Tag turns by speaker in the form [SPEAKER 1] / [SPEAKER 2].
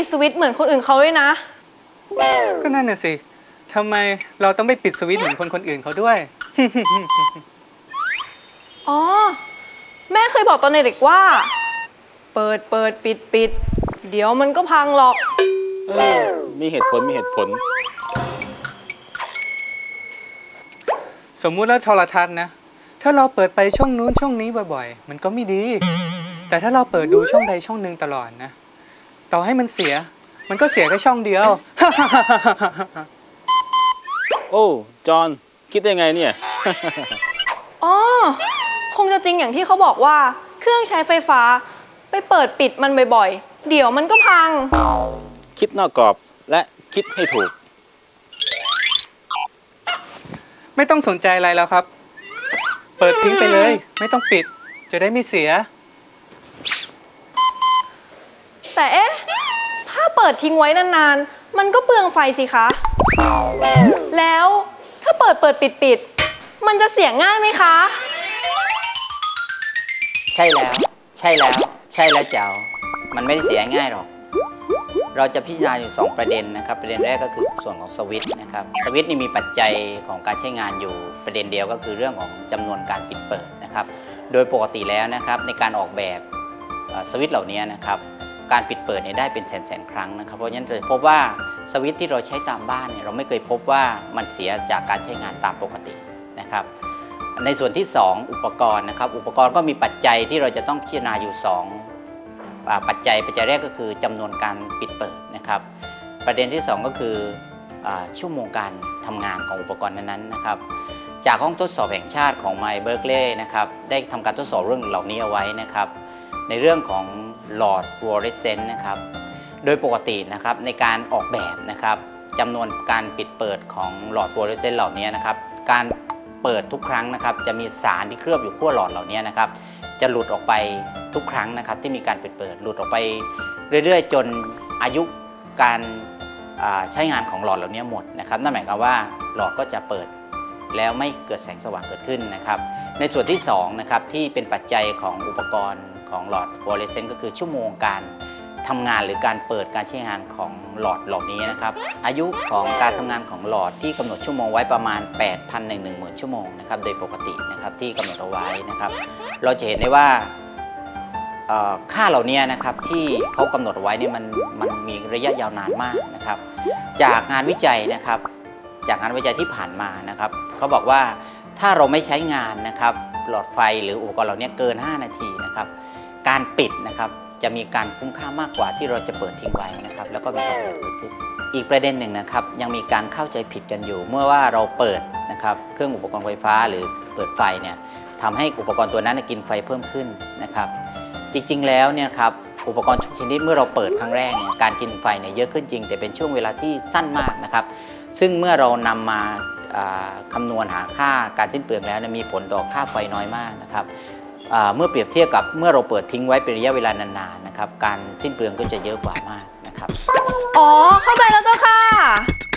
[SPEAKER 1] ปิดสวิตช์เหมือนคนอื่นเขาด้วยนะ
[SPEAKER 2] ก็นั่นน่ะสิทำไมเราต้องไปปิดสวิตช์เหมือนคนคนอื่นเขาด้วย
[SPEAKER 1] อ๋อ แม่เคยบอกตอนเด็กๆว่า เปิดเปิดปิดปิด เดี๋ยวมันก็พังหรอก
[SPEAKER 3] เออมีเหตุผลมีเหตุผล
[SPEAKER 2] สมมุติว่าโทรทัศน์นะ ถ้าเราเปิดไปช่องนู้นช่องนี้บ่อยๆ มันก็ไม่ดี แต่ถ้าเราเปิดดูช่องใดช่องหนึ่งตลอดนะ ต่อให้มันเสีย มันก็เสียแค่ช่องเดียว
[SPEAKER 3] โอ้ จอห์นคิดได้ไงเนี่ย
[SPEAKER 1] อ๋อ คงจะจริงอย่างที่เขาบอกว่า เครื่องใช้ไฟฟ้า ไปเปิดปิดมันบ่อยๆ เดี๋ยวมันก็พัง
[SPEAKER 3] คิดนอกกรอบและคิดให้ถูก
[SPEAKER 2] ไม่ต้องสนใจอะไรแล้วครับ เปิดทิ้งไปเลย ไม่ต้องปิด จะได้ไม่เสีย
[SPEAKER 1] แต่เอ๊ะถ้า เปิดทิ้งไว้นานๆ มันก็เปลืองไฟสิคะ แล้วถ้าเปิดเปิดปิดปิดมันจะเสียง่ายไหมคะ
[SPEAKER 4] ใช่แล้ว ใช่แล้ว ใช่แล้วเจ้า มันไม่ได้เสียง่ายหรอก เราจะพิจารณาอยู่ 2 ประเด็นนะครับ ประเด็นแรกก็คือส่วนของสวิตช์นะครับ สวิตช์นี่มีปัจจัยของการใช้งานอยู่ ประเด็นเดียวก็คือเรื่องของจำนวนการปิดเปิดนะครับ โดยปกติแล้วนะครับในการออกแบบสวิตช์เหล่านี้นะครับ การปิดเปิดเนี่ยได้เป็นแสนๆครั้งนะครับ เพราะฉะนั้นจะพบว่าสวิตช์ที่เราใช้ตามบ้านเนี่ยเราไม่เคยพบว่ามันเสียจากการใช้งานตามปกตินะครับ ในส่วนที่ 2 อุปกรณ์นะครับ อุปกรณ์ก็มีปัจจัยที่เราจะต้องพิจารณาอยู่2อ่าปัจจัยปัจจัยแรกก็คือจำนวนการปิดเปิดนะครับ ประเด็นที่ 2 ก็คืออชั่วโมงการทำงานของอุปกรณ์นั้นๆนะครับจากห้องทดสอบแห่งชาติของไมเบิร์กเล่นะครับได้ทำการทดสอบเรื่องเหล่านี้เอาไว้นะครับ ในเรื่องของหลอดฟลูออเรสเซนต์นะครับ โดยปกตินะครับในการออกแบบนะครับจำนวนการปิดเปิดของหลอดฟลูออเรสเซนต์เหล่านี้นะครับ การเปิดทุกครั้งนะครับ จะมีสารที่เคลือบอยู่ขั้วหลอดเหล่านี้นะครับ จะหลุดออกไปทุกครั้งนะครับ ที่มีการปิดเปิดหลุดออกไปเรื่อยๆ จนอายุการใช้งานของหลอดเหล่านี้หมดนะครับนั่นหมายความว่าหลอดก็จะเปิดแล้วไม่เกิดแสงสว่างเกิดขึ้นนะครับ ในส่วนที่2นะครับที่เป็นปัจจัยของอุปกรณ์ ของหลอดฟลูออเรสเซนต์ก็คือชั่วโมงการทำงานหรือการเปิดการใช้งานของหลอดเหล่านี้นะครับ อายุของการทำงานของหลอดที่กำหนดชั่วโมงไว้ประมาณ8,000หนึ่งหนึ่งหมื่นชั่วโมงนะครับโดยปกตินะครับที่กำหนดเอาไว้นะครับ เราจะเห็นได้ว่าค่าเหล่านี้นะครับที่เขากำหนดไว้เนี่ยมันมันมีระยะยาวนานมากนะครับ จากงานวิจัยนะครับ จากงานวิจัยที่ผ่านมานะครับเขาบอกว่าถ้าเราไม่ใช้งานนะครับหลอดไฟหรืออุปกรณ์เหล่านี้เกิน 5 นาทีนะครับ การปิดนะครับจะมีการคุ้มค่ามากกว่าที่เราจะเปิดทิ้งไว้นะครับ แล้วก็มีความประหยัดเกิดขึ้นอีกประเด็นหนึ่งนะครับ ยังมีการเข้าใจผิดกันอยู่ เมื่อว่าเราเปิดนะครับเครื่องอุปกรณ์ไฟฟ้าหรือเปิดไฟเนี่ยทำให้อุปกรณ์ตัวนั้นกินไฟเพิ่มขึ้นนะครับ จริงๆแล้วเนี่ยครับอุปกรณ์ทุกชนิดเมื่อเราเปิดครั้งแรกเนี่ยการกินไฟเนี่ยเยอะขึ้นจริง แต่เป็นช่วงเวลาที่สั้นมากนะครับ ซึ่งเมื่อเรานำมาอ่าคำนวณหาค่าการสิ้นเปลืองแล้วมีผลต่อค่าไฟน้อยมากนะครับ เมื่อเปรียบเทียบกับเมื่อเราเปิดทิ้งไว้เป็นระยะเวลานานๆนะครับการสิ้นเปลืองก็จะเยอะกว่ามากนะครับ
[SPEAKER 1] อ๋อ เข้าใจแล้วเจ้าค่ะ